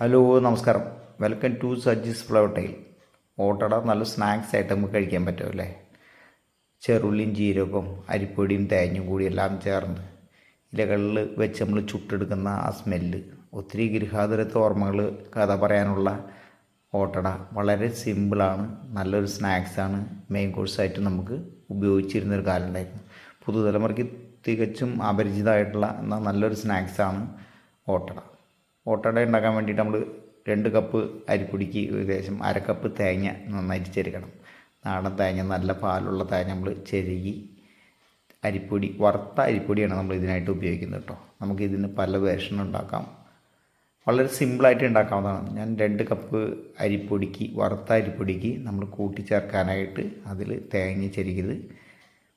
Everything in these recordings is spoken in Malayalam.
ഹലോ നമസ്കാരം. വെൽക്കം ടു സജ്ജിസ് ഫ്ലോട്ടയിൽ ഓട്ടട നല്ല സ്നാക്സ് ആയിട്ട് നമുക്ക് കഴിക്കാൻ പറ്റുമല്ലേ ചെറുള്ളിയും ജീരകവും അരിപ്പൊടിയും തേങ്ങയും കൂടി എല്ലാം ചേർന്ന് ഇലകളിൽ വെച്ച് നമ്മൾ ചുട്ടെടുക്കുന്ന ആ സ്മെല്ല്. ഒത്തിരി ഗൃഹാതുരത്വ ഓർമ്മകൾ കഥ പറയാനുള്ള ഓട്ടട. വളരെ സിമ്പിളാണ് നല്ലൊരു സ്നാക്സാണ് മെയിൻ കോഴ്സായിട്ട് നമുക്ക് ഉപയോഗിച്ചിരുന്നൊരു കാലം ഉണ്ടായിരുന്നു. പുതുതലമുറയ്ക്ക് തികച്ചും അപരിചിതമായിട്ടുള്ള എന്നാൽ നല്ലൊരു സ്നാക്സാണ് ഓട്ടട. ഓട്ടട ഉണ്ടാക്കാൻ വേണ്ടിയിട്ട് നമ്മൾ രണ്ട് കപ്പ് അരിപ്പൊടിക്ക് ഏകദേശം അര കപ്പ് തേങ്ങ നന്നായിട്ട് ചെരുക്കണം നാടൻ തേങ്ങ നല്ല പാലുള്ള തേങ്ങ നമ്മൾ ചെരുകി അരിപ്പൊടി വറുത്ത അരിപ്പൊടിയാണ് നമ്മൾ ഇതിനായിട്ട് ഉപയോഗിക്കുന്നത് കേട്ടോ. നമുക്ക് ഇതിന് പല വേർഷൻ ഉണ്ടാക്കാം. വളരെ സിമ്പിളായിട്ട് ഉണ്ടാക്കാവുന്നതാണ്. ഞാൻ രണ്ട് കപ്പ് അരിപ്പൊടിക്ക് വറുത്ത അരിപ്പൊടിക്ക് നമ്മൾ കൂട്ടിച്ചേർക്കാനായിട്ട് അതിൽ തേങ്ങ ചെരുകിയത്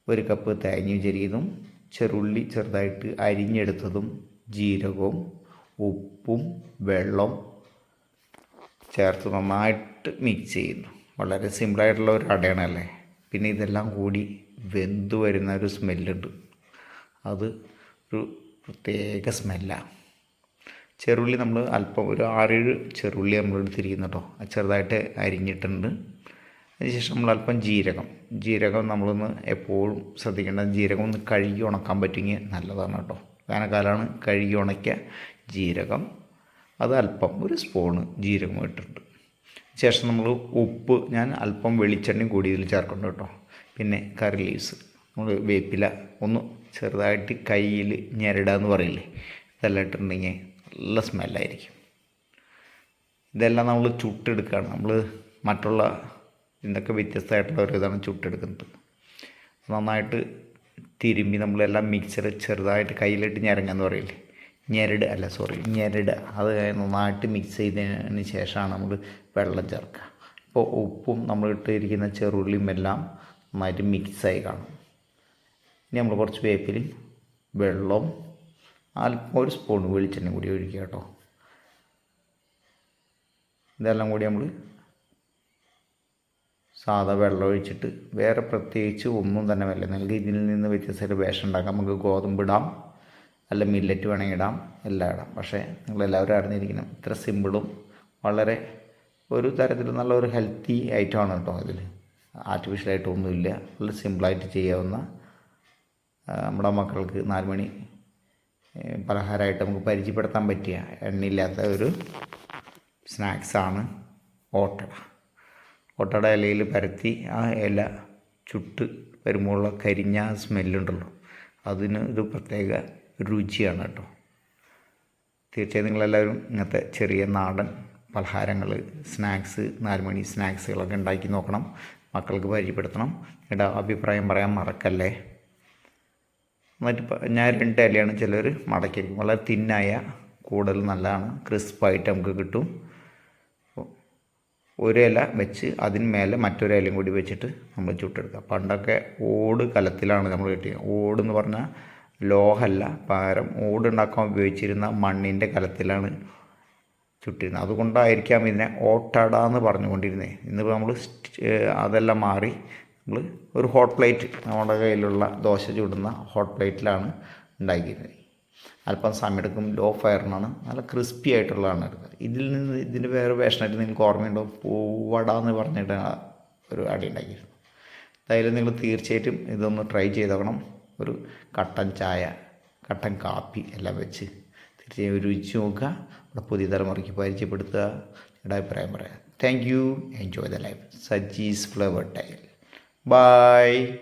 ഒരു കപ്പ് തേങ്ങയും ചെരുകിയതും ചെറുള്ളി ചെറുതായിട്ട് അരിഞ്ഞെടുത്തതും ജീരകവും ഉപ്പും വെള്ളം ചേർത്ത് നന്നായിട്ട് മിക്സ് ചെയ്യുന്നു. വളരെ സിമ്പിളായിട്ടുള്ള ഒരു അടയാണല്ലേ? പിന്നെ ഇതെല്ലാം കൂടി വെന്ത് വരുന്ന ഒരു സ്മെല്ലുണ്ട് അത് ഒരു പ്രത്യേക സ്മെല്ലാണ് ചെറുള്ളി നമ്മൾ അല്പം ഒരു ആറേഴ് ചെറുള്ളി നമ്മൾ എടുത്തിരിക്കുന്നു കേട്ടോ ചെറുതായിട്ട് അരിഞ്ഞിട്ടുണ്ട്. അതിനുശേഷം നമ്മൾ അല്പം ജീരകം. ജീരകം നമ്മളൊന്ന് എപ്പോഴും ശ്രദ്ധിക്കേണ്ട ജീരകം ഒന്ന് കഴുകി ഉണക്കാൻ പറ്റുമെങ്കിൽ നല്ലതാണ് കേട്ടോ വേനൽക്കാലമാണ് കഴുകി ഉണക്കിയ ജീരകം അത് അല്പം ഒരു സ്പൂണ് ജീരകം ഇട്ടിട്ടുണ്ട്. ശേഷം നമ്മൾ ഉപ്പ് ഞാൻ അല്പം വെളിച്ചെണ്ണയും കൂടി ഇതിൽ ചേർക്കുന്നുണ്ട് കേട്ടോ. പിന്നെ കറി ലീവ്സ് നമ്മൾ വേപ്പില ഒന്ന് ചെറുതായിട്ട് കയ്യിൽ ഞെരടുക എന്ന് പറയില്ലേ ഇതെല്ലാം ഇട്ടിട്ടുണ്ടെങ്കിൽ നല്ല സ്മെല്ലായിരിക്കും ഇതെല്ലാം നമ്മൾ ചുട്ടെടുക്കുകയാണ് നമ്മൾ മറ്റുള്ള ഇതൊക്കെ വ്യത്യസ്തമായിട്ടുള്ള ഒരു ഇതാണ് ചുട്ടെടുക്കുന്നത്. നന്നായിട്ട് തിരുമ്പി നമ്മളെല്ലാം മിക്സർ ചെറുതായിട്ട് കയ്യിലിട്ട് ഞരങ്ങാന്ന് പറയില്ലേ ഞെരട് അല്ല സോറി ഞെരട്. അത് നന്നായിട്ട് മിക്സ് ചെയ്തതിന് ശേഷമാണ് നമ്മൾ വെള്ളം ചേർക്കുക. ഇപ്പോൾ ഉപ്പും നമ്മൾ ഇട്ടിരിക്കുന്ന ചെറുള്ളിയും എല്ലാം നന്നായിട്ട് മിക്സായി കാണും. ഇനി നമ്മൾ കുറച്ച് വേപ്പിലും വെള്ളവും അല്പം ഒരു സ്പൂൺ വെളിച്ചെണ്ണ കൂടി ഒഴിക്കുക കേട്ടോ. ഇതെല്ലാം കൂടി നമ്മൾ സാധാ വെള്ളം ഒഴിച്ചിട്ട് വേറെ പ്രത്യേകിച്ച് ഒന്നും തന്നെ വല്ല നിങ്ങൾക്ക് ഇതിൽ നിന്ന് വ്യത്യസ്തമായിട്ട് വേഷം ഉണ്ടാക്കാം. നമുക്ക് ഗോതമ്പ് ഇടാം. അല്ല മില്ലറ്റ് വേണമെങ്കിൽ ഇടാം എല്ലാം ഇടാം. പക്ഷേ നിങ്ങളെല്ലാവരും അറിഞ്ഞിരിക്കണം ഇത്ര സിമ്പിളും വളരെ ഒരു തരത്തിൽ നല്ല ഒരു ഹെൽത്തി ഐറ്റമാണ് കേട്ടോ ഇതിൽ ആർട്ടിഫിഷ്യലായിട്ടൊന്നുമില്ല നല്ല സിമ്പിളായിട്ട് ചെയ്യാവുന്ന നമ്മുടെ മക്കൾക്ക് നാല് മണി പലഹാരമായിട്ട് നമുക്ക് പരിചയപ്പെടുത്താൻ പറ്റിയ എണ്ണയില്ലാത്ത ഒരു സ്നാക്സാണ് ഓട്ടട ഓട്ടട ഇലയിൽ പരത്തി ആ ഇല ചുട്ട് വരുമ്പോഴുള്ള കരിഞ്ഞ സ്മെല്ലുണ്ടല്ലോ അതിന് ഒരു പ്രത്യേക രുചിയാണ് കേട്ടോ. തീർച്ചയായും നിങ്ങളെല്ലാവരും ഇങ്ങനത്തെ ചെറിയ നാടൻ പലഹാരങ്ങൾ സ്നാക്സ് നാലുമണി സ്നാക്സുകളൊക്കെ ഉണ്ടാക്കി നോക്കണം. മക്കൾക്ക് പരിചയപ്പെടുത്തണം. എടാ അഭിപ്രായം പറയാൻ മറക്കല്ലേ? എന്നിട്ട് ഞാൻ രണ്ട് ഇലയാണ് ചിലർ മടക്കിയിരിക്കും വളരെ തിന്നായ കൂടുതൽ നല്ലതാണ്. ക്രിസ്പായിട്ട് നമുക്ക് കിട്ടും. ഒരു ഇല വെച്ച് അതിന് മേലെ മറ്റൊരു ഇലയും കൂടി വെച്ചിട്ട് നമ്മൾ ചുട്ടെടുക്കുക. പണ്ടൊക്കെ ഓട് കലത്തിലാണ് നമ്മൾ കിട്ടിയത് ഓട് എന്ന് പറഞ്ഞാൽ ലോഹമല്ല പകരം ഓടുണ്ടാക്കാൻ ഉപയോഗിച്ചിരുന്ന മണ്ണിന്റെ കലത്തിലാണ് ചുട്ടിരുന്നത്. അതുകൊണ്ടായിരിക്കാം ഇതിനെ ഓട്ടട എന്ന് പറഞ്ഞുകൊണ്ടിരുന്നത് ഇന്നിപ്പോൾ നമ്മൾ അതെല്ലാം മാറി നമ്മൾ ഒരു ഹോട്ട് പ്ലേറ്റ് നമ്മുടെ കയ്യിലുള്ള ദോശ ചുടുന്ന ഹോട്ട് പ്ലേറ്റിലാണ് ഉണ്ടാക്കിയിരുന്നത്. അല്പം സമയമെടുക്കും. ലോ ഫയറിനാണ് നല്ല ക്രിസ്പി ആയിട്ടുള്ളതാണ് എടുക്കുക ഇതിൽ നിന്ന് ഇതിന്റെ വേറെ വേഷനായിട്ട് നിങ്ങൾക്ക് ഓർമ്മയുണ്ടോ? പൂവട എന്ന് പറഞ്ഞിട്ട് ഒരു അടി ഉണ്ടാക്കിയിരുന്നു. എന്തായാലും നിങ്ങൾ തീർച്ചയായിട്ടും ഇതൊന്ന് ട്രൈ ചെയ്ത് നോക്കണം ഒരു കട്ടൻ ചായ കട്ടൻ കാപ്പി എല്ലാം വെച്ച് തീർച്ചയായും രുചിച്ച് നോക്കുക. നമ്മുടെ പുതിയ തലമുറയ്ക്ക് പരിചയപ്പെടുത്തുക. നിങ്ങളുടെ അഭിപ്രായം പറയാം. Thank you enjoy the life Sajees flower tile. Bye